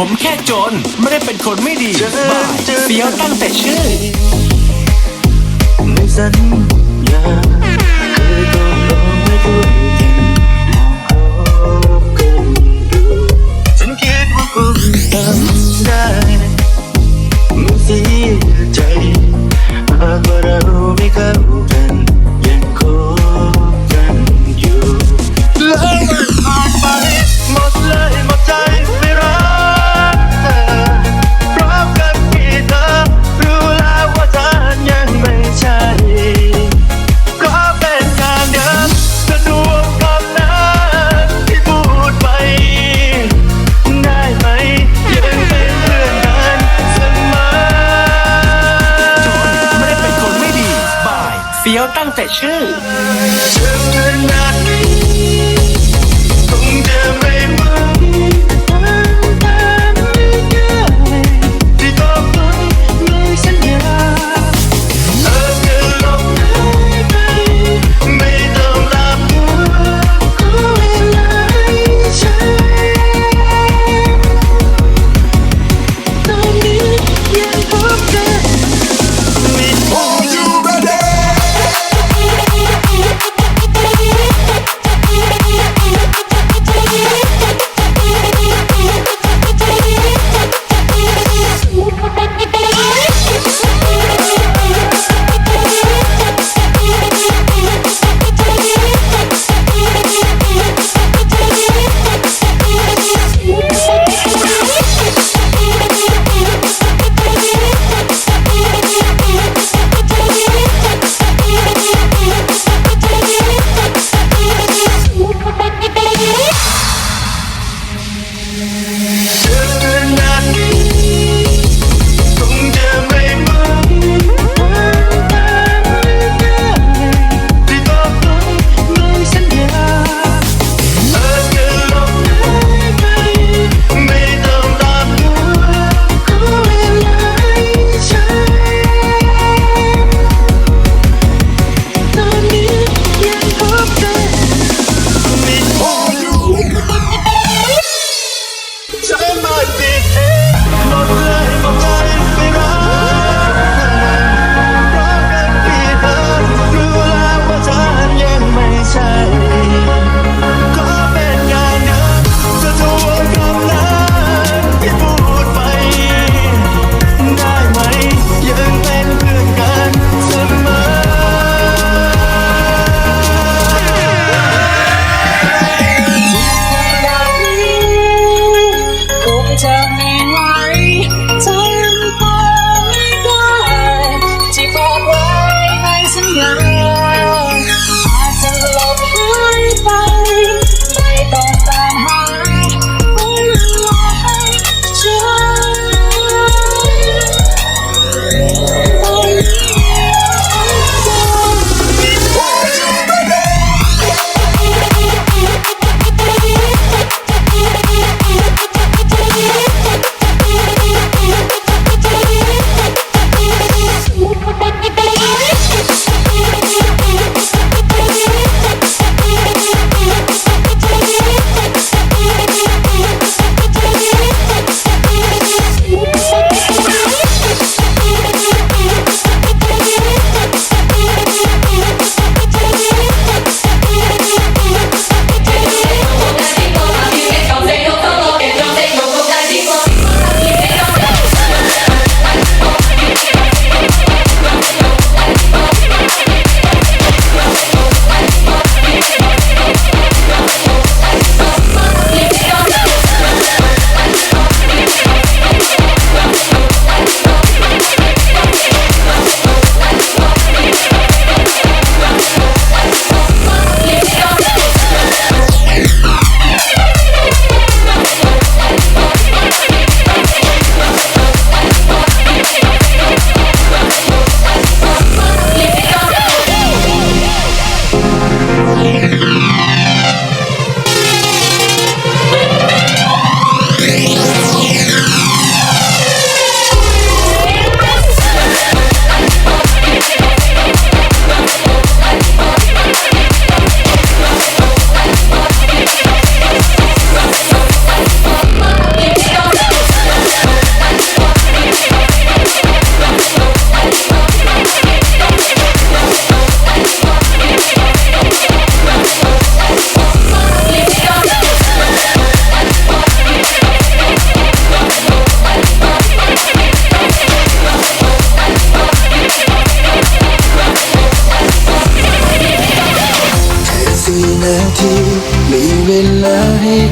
ผมแค่โจรไม่ได้เป็นคนไม่ดีบ้าเฟี้ยวตั้งแต่ชื่อในสัญญ shoes.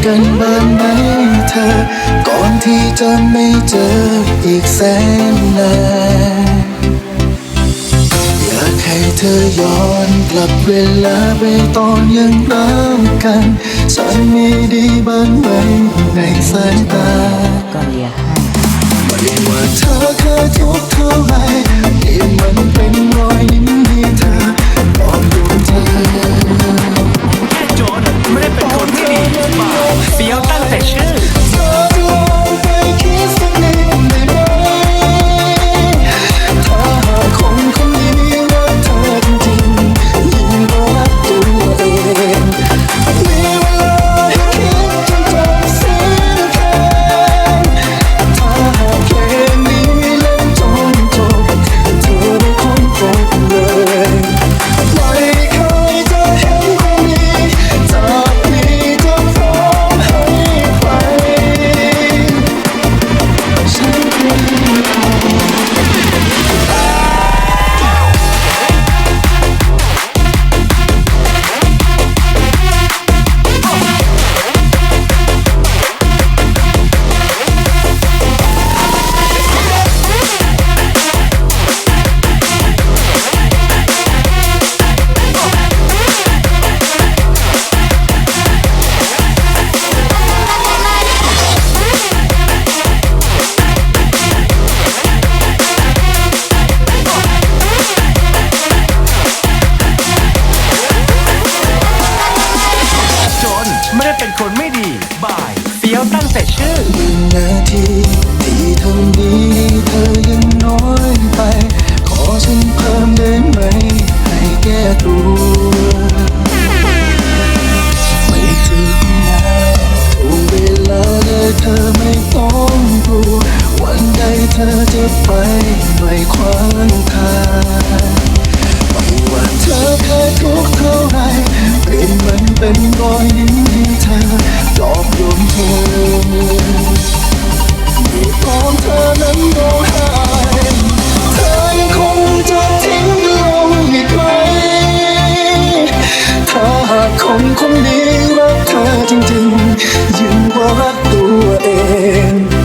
กันบ้างไหมเธอ ก่อนที่จะไม่เจออีกแสนนานอยากให้เธอย้อนกลับเวลาไปตอนยังรักกัน ฉันมีดีบ้างไหมในสายตาก็เลียให้ไม่ว่าเธอเคยทุกข์เท่าไหร่ที่มันเป็นรอยยิ้มให้เธอบอกดวงเธอ ยิ้มให้เธอปลอบโยนเธอที่ตอนเธอนั้นร้องไห้เธอยังคงจะทิ้งลงอีกไหมถ้าหากคนคนนี้รักเธอจริงๆยิ่งกว่ารักตัวเอง